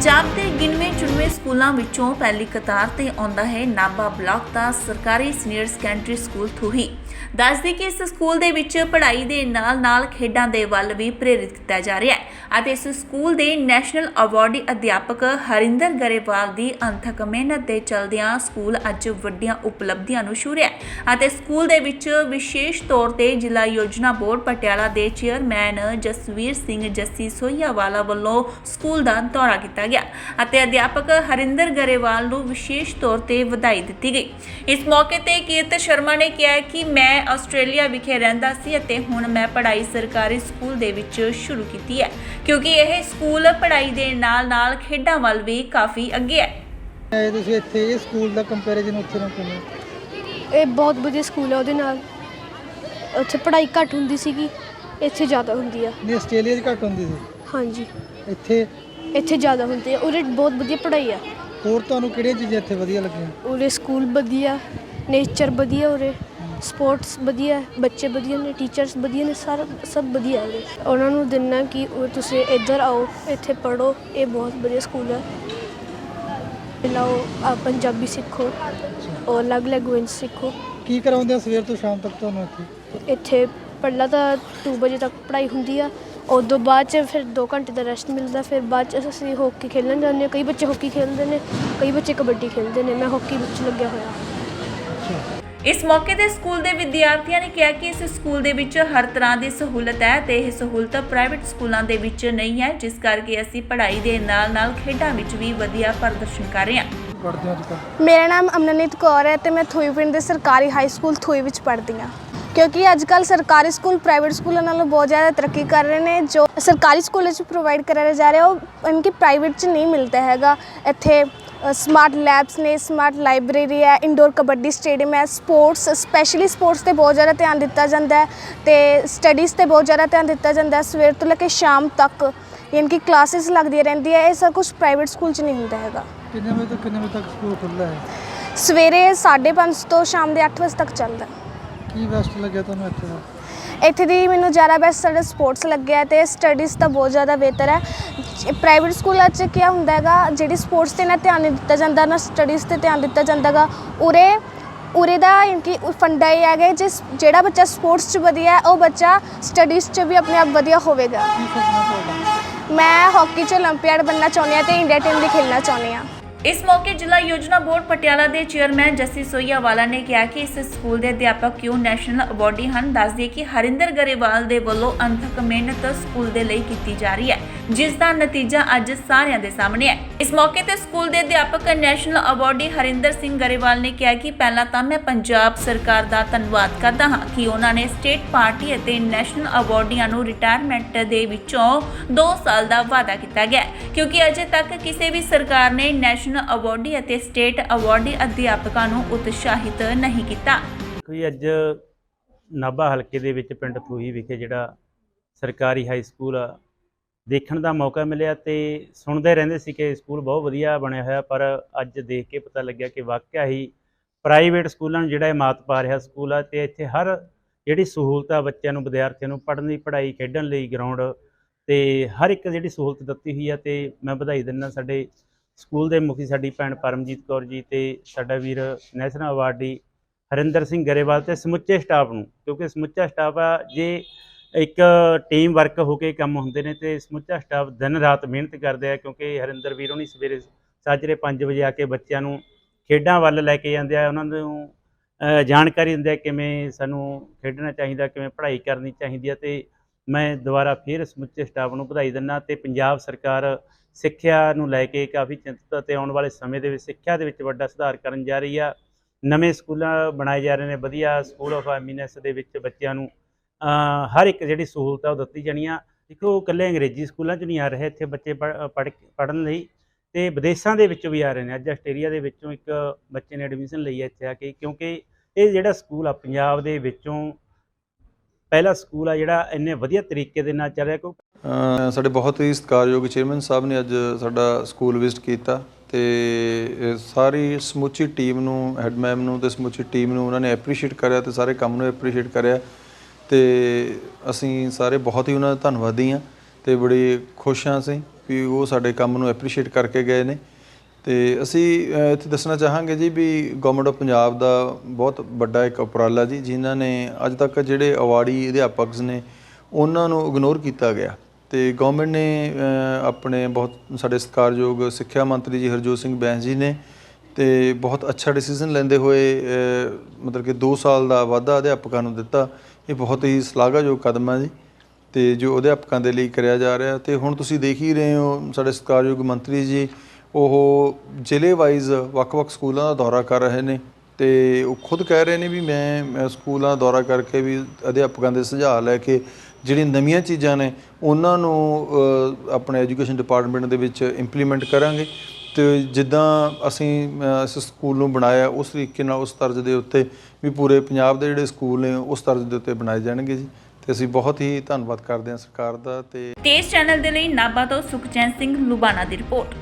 ਪੰਜਾਬ ਦੇ ਗਿਣਵੇਂ ਚੁਣਵੇਂ ਸਕੂਲਾਂ ਵਿੱਚੋਂ ਪਹਿਲੀ ਕਤਾਰ ਤੇ ਆਉਂਦਾ ਹੈ ਨਾਭਾ ਬਲਾਕ ਦਾ ਸਰਕਾਰੀ ਸੀਨੀਅਰ ਸੈਕੰਡਰੀ ਸਕੂਲ ਥੂਹੀ। ਦੱਸਦੀ ਕਿ ਇਸ ਸਕੂਲ ਦੇ ਵਿੱਚ ਪੜ੍ਹਾਈ ਦੇ ਨਾਲ-ਨਾਲ ਖੇਡਾਂ ਦੇ ਵੱਲ ਵੀ ਪ੍ਰੇਰਿਤ ਕੀਤਾ ਜਾ ਰਿਹਾ ਹੈ। ਅਤੇ ਇਸ ਸਕੂਲ ਦੇ ਨੈਸ਼ਨਲ ਅਵਾਰਡੀ ਅਧਿਆਪਕ ਹਰਿੰਦਰ ਗਰੇਵਾਲ ਦੀ ਅੰਥਕ ਮਿਹਨਤ ਦੇ ਚਲਦਿਆਂ ਸਕੂਲ ਅੱਜ ਵੱਡੀਆਂ ਉਪਲਬਧੀਆਂ ਨੂੰ ਛੂ ਅਤੇ ਸਕੂਲ ਦੇ ਵਿੱਚ ਵਿਸ਼ੇਸ਼ ਤੌਰ ਤੇ ਜ਼ਿਲ੍ਹਾ ਯੋਜਨਾ ਬੋਰਡ ਪਟਿਆਲਾ ਦੇ ਚੇਅਰਮੈਨ ਜਸਵੀਰ ਸਿੰਘ ਜੱਸੀ ਸੋਹੀਆਵਾਲਾ ਵੱਲੋਂ ਸਕੂਲ ਦਾ ਦੌਰਾ ਕੀਤਾ ਗਿਆ ਅਤੇ ਅਧਿਆਪਕ ਹਰਿੰਦਰ ਗਰੇਵਾਲ ਨੂੰ ਵਿਸ਼ੇਸ਼ ਤੌਰ ਤੇ ਵਧਾਈ ਦਿੱਤੀ ਗਈ। ਇਸ ਮੌਕੇ ਤੇ ਕੀਰਤ ਸ਼ਰਮਾ ਨੇ ਕਿਹਾ ਕਿ ਮੈਂ ਆਸਟ੍ਰੇਲੀਆ ਵਿਖੇ ਰਹਿੰਦਾ ਸੀ ਅਤੇ ਹੁਣ ਮੈਂ ਪੜ੍ਹਾਈ ਸਰਕਾਰੀ ਸਕੂਲ ਦੇ ਵਿੱਚ ਸ਼ੁਰੂ ਕੀਤੀ ਹੈ। ਕਿਉਂਕਿ ਇਹ ਸਕੂਲ ਪੜ੍ਹਾਈ ਦੇ ਨਾਲ-ਨਾਲ ਖੇਡਾਂ ਵੱਲ ਵੀ ਕਾਫੀ ਅੱਗੇ ਹੈ। ਆਏ ਤੁਸੀਂ ਇੱਥੇ ਇਹ ਸਕੂਲ ਦਾ ਕੰਪੈਰੀਜ਼ਨ ਉੱਥੇ ਨਾਲ ਕਿਵੇਂ ਇਹ ਬਹੁਤ ਵਧੀਆ ਸਕੂਲ ਹੈ ਉਹਦੇ ਨਾਲ। ਉੱਥੇ ਪੜ੍ਹਾਈ ਘੱਟ ਹੁੰਦੀ ਸੀਗੀ ਇੱਥੇ ਜ਼ਿਆਦਾ ਹੁੰਦੀ ਆ। ਨਹੀਂ ਆਸਟ੍ਰੇਲੀਆ 'ਚ ਘੱਟ ਹੁੰਦੀ ਸੀ। ਹਾਂਜੀ। ਇੱਥੇ ਇੱਥੇ ਜ਼ਿਆਦਾ ਹੁੰਦੀ ਆ। ਉਰੇ ਬਹੁਤ ਵਧੀਆ ਪੜ੍ਹਾਈ ਆ। ਹੋਰ ਤੁਹਾਨੂੰ ਕਿਹੜੀਆਂ ਚੀਜ਼ਾਂ ਇੱਥੇ ਵਧੀਆ ਲੱਗੀਆਂ? ਉਰੇ ਸਕੂਲ ਵਧੀਆ ਨੇਚਰ ਵਧੀਆ ਉਰੇ। ਸਪੋਰਟਸ ਵਧੀਆ ਬੱਚੇ ਵਧੀਆ ਨੇ ਟੀਚਰਸ ਵਧੀਆ ਨੇ ਸਾਰਾ ਸਭ ਵਧੀਆ ਉਰੇ ਉਹਨਾਂ ਨੂੰ ਦਿੰਨਾ ਕਿ ਤੁਸੀਂ ਇੱਧਰ ਆਓ ਇੱਥੇ ਪੜ੍ਹੋ ਇਹ ਬਹੁਤ ਵਧੀਆ ਸਕੂਲ ਹੈ। ਲਾਓ ਆ ਪੰਜਾਬੀ ਸਿੱਖੋ ਔਰ ਅਲੱਗ ਲੈਂਗੁਏਜ ਸਿੱਖੋ। ਕੀ ਕਰਾਉਂਦੇ ਆ ਸਵੇਰ ਤੋਂ ਸ਼ਾਮ ਤੱਕ ਤੁਹਾਨੂੰ ਇੱਥੇ? ਇੱਥੇ ਪਹਿਲਾਂ ਤਾਂ 2 ਵਜੇ ਤੱਕ ਪੜ੍ਹਾਈ ਹੁੰਦੀ ਆ ਉਦੋਂ ਬਾਅਦ ਚ ਫਿਰ 2 ਘੰਟੇ ਦਾ ਰੈਸਟ ਮਿਲਦਾ ਫਿਰ ਬਾਅਦ ਚ ਅਸੀਂ ਹਾਕੀ ਖੇਡਣ ਜਾਂਦੇ ਹਾਂ। ਕਈ ਬੱਚੇ ਹਾਕੀ ਖੇਡਦੇ ਨੇ ਕਈ ਬੱਚੇ ਕਬੱਡੀ ਖੇਡਦੇ ਨੇ। ਮੈਂ ਹਾਕੀ ਵਿੱਚ ਲੱਗਿਆ ਹੋਇਆ। ਇਸ ਮੌਕੇ ਤੇ ਸਕੂਲ ਦੇ ਵਿਦਿਆਰਥੀਆਂ ਨੇ ਕਿਹਾ ਕਿ ਇਸ ਸਕੂਲ ਦੇ ਵਿੱਚ ਹਰ ਤਰ੍ਹਾਂ ਦੀ ਸਹੂਲਤ ਹੈ ਤੇ ਇਹ ਸਹੂਲਤ ਪ੍ਰਾਈਵੇਟ ਸਕੂਲਾਂ ਦੇ ਵਿੱਚ ਨਹੀਂ ਹੈ ਜਿਸ ਕਰਕੇ ਅਸੀਂ ਪੜ੍ਹਾਈ ਦੇ ਨਾਲ-ਨਾਲ ਖੇਡਾਂ ਵਿੱਚ ਵੀ ਵਧੀਆ ਪ੍ਰਦਰਸ਼ਨ ਕਰ ਰਹੇ ਹਾਂ। ਪੜ੍ਹਦੇ ਹੋ ਅੱਜ ਕੱਲ੍ਹ। ਮੇਰਾ ਨਾਮ ਅਮਨਨੀਤ ਕੌਰ ਹੈ ਤੇ ਮੈਂ ਥੋਈ ਪਿੰਡ ਦੇ ਸਰਕਾਰੀ ਹਾਈ ਸਕੂਲ ਥੋਈ ਵਿੱਚ ਪੜ੍ਹਦੀ ਹਾਂ। ਕਿਉਂਕਿ ਅੱਜ ਕੱਲ ਸਰਕਾਰੀ ਸਕੂਲ ਪ੍ਰਾਈਵੇਟ ਸਕੂਲਾਂ ਨਾਲੋਂ ਬਹੁਤ ਜ਼ਿਆਦਾ ਤਰੱਕੀ ਕਰ ਰਹੇ ਨੇ ਜੋ ਸਰਕਾਰੀ ਸਕੂਲਾਂ 'ਚ ਪ੍ਰੋਵਾਈਡ ਕਰਾਇਆ ਜਾ ਰਿਹਾ ਉਹ ਇਨਕੀ ਪ੍ਰਾਈਵੇਟ 'ਚ ਨਹੀਂ ਮਿਲਦਾ ਹੈਗਾ। ਇੱਥੇ ਸਮਾਰਟ ਲੈਬਸ ਨੇ ਸਮਾਰਟ ਲਾਇਬ੍ਰੇਰੀ ਹੈ ਇੰਡੋਰ ਕਬੱਡੀ ਸਟੇਡੀਅਮ ਹੈ ਸਪੋਰਟਸ ਸਪੈਸ਼ਲੀ ਸਪੋਰਟਸ ਤੇ ਬਹੁਤ ਜ਼ਿਆਦਾ ਧਿਆਨ ਦਿੱਤਾ ਜਾਂਦਾ ਹੈ ਤੇ ਸਟੱਡੀਜ਼ ਤੇ ਬਹੁਤ ਜ਼ਿਆਦਾ ਧਿਆਨ ਦਿੱਤਾ ਜਾਂਦਾ ਹੈ ਸਵੇਰ ਤੋਂ ਲੈ ਕੇ ਸ਼ਾਮ ਤੱਕ ਯਾਨੀ ਕਿ ਕਲਾਸਿਸ ਲੱਗਦੀਆਂ ਰਹਿੰਦੀਆਂ ਇਹ ਸਭ ਕੁਝ ਪ੍ਰਾਈਵੇਟ ਸਕੂਲ 'ਚ ਨਹੀਂ ਹੁੰਦਾ ਹੈਗਾ। ਕਿੰਨੇ ਵਜੇ ਤੋਂ ਕਿੰਨੇ ਵਜੇ ਤੱਕ ਸਕੂਲ ਖੁੱਲ੍ਹਾ ਹੈ? ਸਵੇਰੇ 5:30 ਤੋਂ ਸ਼ਾਮ ਦੇ 8 ਵਜੇ ਤੱਕ ਚੱਲਦਾ। ਕੀ ਬੈਸਟ ਲੱਗਿਆ ਤੁਹਾਨੂੰ ਇੱਥੇ? ਦਾ ਇੱਥੇ ਦੀ ਮੈਨੂੰ ਜ਼ਿਆਦਾ ਬੈਸਟ ਸਾਡਾ ਸਪੋਰਟਸ ਲੱਗਿਆ ਤੇ ਸਟੱਡੀਜ਼ ਤਾਂ ਬਹੁਤ ਜ਼ਿਆਦਾ ਬਿਹਤਰ ਹੈ ਪ੍ਰਾਈਵੇਟ ਸਕੂਲਾਂ 'ਚ ਕੀ ਹੁੰਦਾ ਹੈਗਾ ਜਿਹੜੀ ਸਪੋਰਟਸ ਤੇ ਨਾ ਧਿਆਨ ਨਹੀਂ ਦਿੱਤਾ ਜਾਂਦਾ ਨਾ ਸਟੱਡੀਜ਼ ਤੇ ਧਿਆਨ ਦਿੱਤਾ ਜਾਂਦਾਗਾ ਉਰੇ ਉਰੇ ਦਾ ਕਿ ਫੰਡਾ ਇਹ ਹੈਗਾ ਜਿਸ ਜਿਹੜਾ ਬੱਚਾ ਸਪੋਰਟਸ 'ਚ ਵਧੀਆ ਹੈ ਉਹ ਬੱਚਾ ਸਟੱਡੀਜ਼ 'ਚ ਵੀ ਆਪਣੇ ਆਪ ਵਧੀਆ ਹੋਵੇਗਾ ਕੀ ਸੁਪਨਾ ਤੁਹਾਡਾ ਮੈਂ ਹਾਕੀ 'ਚ 올림픽 ਬਣਨਾ ਚਾਹੁੰਦੀ ਹਾਂ ਤੇ ਇੰਡੀਆ ਟੀਮ ਲਈ ਖੇਡਣਾ ਚਾਹੁੰਦੀ ਹਾਂ ਇਸ ਮੌਕੇ ਜ਼ਿਲ੍ਹਾ ਯੋਜਨਾ ਬੋਰਡ ਪਟਿਆਲਾ ਦੇ ਚੇਅਰਮੈਨ ਜੱਸੀ ਸੋਈਆਵਾਲਾ ਨੇ ਕਿਹਾ ਕਿ ਇਸ ਸਕੂਲ ਦੇ ਅਧਿਆਪਕ ਕਿਉਂ ਨੈਸ਼ਨਲ ਅਵਾਰਡੀ ਹਨ ਦੱਸਦੇ ਕਿ ਹਰਿੰਦਰ ਗਰੇਵਾਲ ਦੇ ਵੱਲੋਂ ਅੰਥਕ ਮਿਹਨਤ ਸਕੂਲ ਦੇ ਲਈ ਕੀਤੀ ਜਾ ਰਹੀ ਹੈ ਜਿਸ ਦਾ ਨਤੀਜਾ ਅੱਜ ਸਾਰਿਆਂ ਦੇ ਸਾਹਮਣੇ ਹੈ। ਇਸ ਮੌਕੇ ਤੇ ਸਕੂਲ ਦੇ ਅਧਿਆਪਕ ਨੈਸ਼ਨਲ ਅਵਾਰਡੀ ਹਰਿੰਦਰ ਸਿੰਘ ਗਰੇਵਾਲ ਨੇ ਕਿਹਾ ਕਿ ਪਹਿਲਾਂ ਤਾਂ ਮੈਂ ਪੰਜਾਬ ਸਰਕਾਰ ਦਾ ਧੰਨਵਾਦ ਕਰਦਾ ਹਾਂ ਕਿ ਉਹਨਾਂ ਨੇ ਸਟੇਟ ਪਾਰਟੀ ਅਤੇ ਨੈਸ਼ਨਲ ਅਵਾਰਡੀਆਂ ਨੂੰ ਰਿਟਾਇਰਮੈਂਟ ਦੇ ਵਿੱਚੋਂ 2 ਸਾਲ ਦਾ ਵਾਅਦਾ ਕੀਤਾ ਗਿਆ ਹੈ, ਕਿਉਂਕਿ ਅਜੇ ਤੱਕ ਕਿਸੇ ਵੀ ਸਰਕਾਰ ਨੇ ਨੈਸ਼ਨਲ ਅਵਾਰਡੀ ਅਤੇ ਸਟੇਟ ਅਵਾਰਡੀ ਅਧਿਆਪਕਾਂ ਨੂੰ ਉਤਸ਼ਾਹਿਤ ਨਹੀਂ ਕੀਤਾ। ਕੋਈ ਅੱਜ ਨਾਭਾ ਹਲਕੇ ਦੇ ਵਿੱਚ ਪਿੰਡ ਥੂਹੀ ਵਿਖੇ ਜਿਹੜਾ ਸਰਕਾਰੀ ਹਾਈ ਸਕੂਲ ਆ, ਦੇਖਣ ਦਾ ਮੌਕਾ ਮਿਲਿਆ ਤੇ ਸੁਣਦੇ ਰਹਿੰਦੇ ਸੀ ਕਿ ਸਕੂਲ ਬਹੁਤ ਵਧੀਆ ਬਣਿਆ ਹੋਇਆ, ਪਰ ਅੱਜ ਦੇਖ ਕੇ ਪਤਾ ਲੱਗਿਆ ਕਿ ਵਾਕਿਆ ਹੀ ਪ੍ਰਾਈਵੇਟ ਸਕੂਲਾਂ ਨੂੰ ਜਿਹੜਾ ਇਹ ਮਾਤ ਪਾ ਰਿਹਾ ਸਕੂਲ ਆ ਤੇ ਇੱਥੇ ਹਰ ਜਿਹੜੀ ਸਹੂਲਤ ਆ ਬੱਚਿਆਂ ਨੂੰ, ਵਿਦਿਆਰਥੀਆਂ ਨੂੰ, ਪੜ੍ਹਨ ਦੀ ਪੜ੍ਹਾਈ, ਖੇਡਣ ਲਈ ਗਰਾਊਂਡ ਤੇ ਹਰ ਇੱਕ ਜਿਹੜੀ ਸਹੂਲਤ ਦਿੱਤੀ ਹੋਈ ਆ ਤੇ ਮੈਂ ਵਧਾਈ ਦਿੰਦਾ ਸਾਡੇ ਸਕੂਲ ਦੇ ਮੁਖੀ ਸਾਡੀ ਭੈਣ ਪਰਮਜੀਤ ਕੌਰ ਜੀ ਤੇ ਸਾਡਾ ਵੀਰ ਨੈਸ਼ਨਲ ਅਵਾਰਡੀ ਹਰਿੰਦਰ ਸਿੰਘ ਗਰੇਵਾਲ ਤੇ ਸਮੁੱਚੇ ਸਟਾਫ ਨੂੰ, ਕਿਉਂਕਿ ਸਮੁੱਚਾ ਸਟਾਫ ਆ, ਜੇ ਇੱਕ ਟੀਮ ਵਰਕ ਹੋ ਕੇ ਕੰਮ ਹੁੰਦੇ ਨੇ ਤੇ ਸਮੁੱਚਾ ਸਟਾਫ ਦਿਨ ਰਾਤ ਮਿਹਨਤ ਕਰਦੇ ਆ, ਕਿਉਂਕਿ ਹਰਿੰਦਰ ਵੀਰ ਹੋਣੀ ਸਵੇਰੇ ਸਾਜਰੇ 5 ਵਜੇ ਆ ਕੇ ਬੱਚਿਆਂ ਨੂੰ ਖੇਡਾਂ ਵੱਲ ਲੈ ਕੇ ਜਾਂਦੇ ਆ, ਉਹਨਾਂ ਨੂੰ ਜਾਣਕਾਰੀ ਦਿੰਦੇ ਆ ਕਿਵੇਂ ਸਾਨੂੰ ਖੇਡਣਾ ਚਾਹੀਦਾ, ਕਿਵੇਂ ਪੜ੍ਹਾਈ ਕਰਨੀ ਚਾਹੀਦੀ ਆ ਤੇ ਮੈਂ ਦੁਬਾਰਾ ਫਿਰ ਸਮੁੱਚੇ ਸਟਾਫ ਨੂੰ ਵਧਾਈ ਦਿੰਦਾ ਤੇ ਪੰਜਾਬ ਸਰਕਾਰ ਸਿੱਖਿਆ ਨੂੰ ਲੈ ਕੇ ਕਾਫੀ ਚਿੰਤਤ ਅਤੇ ਆਉਣ ਵਾਲੇ ਸਮੇਂ ਦੇ ਵਿੱਚ ਸਿੱਖਿਆ ਦੇ ਵਿੱਚ ਵੱਡਾ ਸੁਧਾਰ ਕਰਨ ਜਾ ਰਹੀ ਆ। ਨਵੇਂ ਸਕੂਲਾਂ ਬਣਾਏ ਜਾ ਰਹੇ ਨੇ, ਵਧੀਆ ਸਕੂਲ ਆਫ ਐਮੀਨੈਸ ਦੇ ਵਿੱਚ ਬੱਚਿਆਂ ਨੂੰ ਹਰ ਇੱਕ ਜਿਹੜੀ ਸਹੂਲਤ ਆ ਉਹ ਦਿੱਤੀ ਜਾਣੀਆਂ। ਦੇਖੋ ਇਕੱਲੇ ਅੰਗਰੇਜ਼ੀ ਸਕੂਲਾਂ 'ਚ ਨਹੀਂ ਆ ਰਹੇ, ਇੱਥੇ ਬੱਚੇ ਪੜ੍ਹ ਪੜ੍ਹਨ ਲਈ ਤੇ ਵਿਦੇਸ਼ਾਂ ਦੇ ਵਿੱਚੋਂ ਵੀ ਆ ਰਹੇ ਨੇ। ਅੱਜ ਆਸਟ੍ਰੇਲੀਆ ਦੇ ਵਿੱਚੋਂ ਇੱਕ ਬੱਚੇ ਨੇ ਐਡਮਿਸ਼ਨ ਲਈ ਹੈ ਇੱਥੇ ਆ ਕੇ, ਕਿਉਂਕਿ ਇਹ ਜਿਹੜਾ ਸਕੂਲ ਆ, ਪੰਜਾਬ ਦੇ ਵਿੱਚੋਂ ਪਹਿਲਾ ਸਕੂਲ ਆ ਜਿਹੜਾ ਇੰਨੇ ਵਧੀਆ ਤਰੀਕੇ ਦੇ ਨਾਲ ਚੱਲ ਰਿਹਾ ਕਿਉਂਕਿ ਸਾਡੇ ਬਹੁਤ ਹੀ ਸਤਿਕਾਰਯੋਗ ਚੇਅਰਮੈਨ ਸਾਹਿਬ ਨੇ ਅੱਜ ਸਾਡਾ ਸਕੂਲ ਵਿਜ਼ਿਟ ਕੀਤਾ ਤੇ ਸਾਰੀ ਸਮੁੱਚੀ ਟੀਮ ਨੂੰ, ਹੈਡ ਮੈਮ ਨੂੰ ਤੇ ਸਮੁੱਚੀ ਟੀਮ ਨੂੰ ਉਹਨਾਂ ਨੇ ਐਪਰੀਸ਼ੀਏਟ ਕਰਿਆ ਤੇ ਸਾਰੇ ਕੰਮ ਨੂੰ ਐਪਰੀਸ਼ੀਏਟ ਕਰਿਆ ਤੇ ਅਸੀਂ ਸਾਰੇ ਬਹੁਤ ਹੀ ਉਹਨਾਂ ਦਾ ਧੰਨਵਾਦੀ ਹਾਂ ਤੇ ਬੜੇ ਖੁਸ਼ ਹਾਂ ਅਸੀਂ ਵੀ ਉਹ ਸਾਡੇ ਕੰਮ ਨੂੰ ਐਪਰੀਸ਼ੀਏਟ ਕਰਕੇ ਗਏ ਨੇ। ਤੇ ਅਸੀਂ ਇੱਥੇ ਦੱਸਣਾ ਚਾਹਾਂਗੇ ਜੀ ਵੀ ਗਵਰਨਮੈਂਟ ਆਫ ਪੰਜਾਬ ਦਾ ਬਹੁਤ ਵੱਡਾ ਇੱਕ ਉਪਰਾਲਾ ਜੀ, ਜਿਨ੍ਹਾਂ ਨੇ ਅੱਜ ਤੱਕ ਜਿਹੜੇ ਅਵਾਰਡੀ ਅਧਿਆਪਕਸ ਨੇ, ਉਹਨਾਂ ਨੂੰ ਇਗਨੋਰ ਕੀਤਾ ਗਿਆ। ਤੇ ਗਵਰਨਮੈਂਟ ਨੇ ਆਪਣੇ ਬਹੁਤ ਸਾਡੇ ਸਤਿਕਾਰਯੋਗ ਸਿੱਖਿਆ ਮੰਤਰੀ ਜੀ ਹਰਜੋਤ ਸਿੰਘ ਬੈਂਸ ਜੀ ਨੇ ਤੇ ਬਹੁਤ ਅੱਛਾ ਡਿਸੀਜਨ ਲੈਂਦੇ ਹੋਏ ਮਤਲਬ ਕਿ 2 ਸਾਲ ਦਾ ਵਾਧਾ ਅਧਿਆਪਕਾਂ ਨੂੰ ਦਿੱਤਾ। ਇਹ ਬਹੁਤ ਹੀ ਸ਼ਲਾਘਾਯੋਗ ਕਦਮ ਹੈ ਜੀ। ਤੇ ਜੋ ਅਧਿਆਪਕਾਂ ਦੇ ਲਈ ਕਰਿਆ ਜਾ ਰਿਹਾ, ਤੇ ਹੁਣ ਤੁਸੀਂ ਦੇਖ ਹੀ ਰਹੇ ਹੋ ਸਾਡੇ ਸਤਿਕਾਰਯੋਗ ਮੰਤਰੀ ਜੀ ਉਹ ਜ਼ਿਲ੍ਹੇ ਵਾਈਜ਼ ਵੱਖ-ਵੱਖ ਸਕੂਲਾਂ ਦਾ ਦੌਰਾ ਕਰ ਰਹੇ ਨੇ ਤੇ ਉਹ ਖੁਦ ਕਹਿ ਰਹੇ ਨੇ ਵੀ ਮੈਂ ਸਕੂਲਾਂ ਦਾ ਦੌਰਾ ਕਰਕੇ ਵੀ ਅਧਿਆਪਕਾਂ ਦੇ ਸੁਝਾਅ ਲੈ ਕੇ ਜਿਹੜੀਆਂ ਨਵੀਆਂ ਚੀਜ਼ਾਂ ਨੇ ਉਹਨਾਂ ਨੂੰ ਆਪਣੇ ਐਜੂਕੇਸ਼ਨ ਡਿਪਾਰਟਮੈਂਟ ਦੇ ਵਿੱਚ ਇੰਪਲੀਮੈਂਟ ਕਰਾਂਗੇ ਤੇ ਜਿੱਦਾਂ ਅਸੀਂ ਇਸ ਸਕੂਲ ਨੂੰ ਬਣਾਇਆ ਉਸ ਤਰੀਕੇ ਨਾਲ ਉਸ ਤਰਜ਼ ਦੇ ਉੱਤੇ ਵੀ ਪੂਰੇ ਪੰਜਾਬ ਦੇ ਜਿਹੜੇ ਸਕੂਲ ਨੇ ਉਸ ਤਰਜ਼ ਦੇ ਉੱਤੇ ਬਣਾਏ ਜਾਣਗੇ ਜੀ। ਤੇ ਅਸੀਂ ਬਹੁਤ ਹੀ ਧੰਨਵਾਦ ਕਰਦੇ ਹਾਂ ਸਰਕਾਰ ਦਾ ਤੇ ਤੇਜ਼ ਚੈਨਲ ਦੇ ਲਈ ਨਾਭਾ ਤੋਂ ਸੁਖਚੈਨ ਸਿੰਘ ਲੁਬਾਣਾ ਦੀ ਰਿਪੋਰਟ।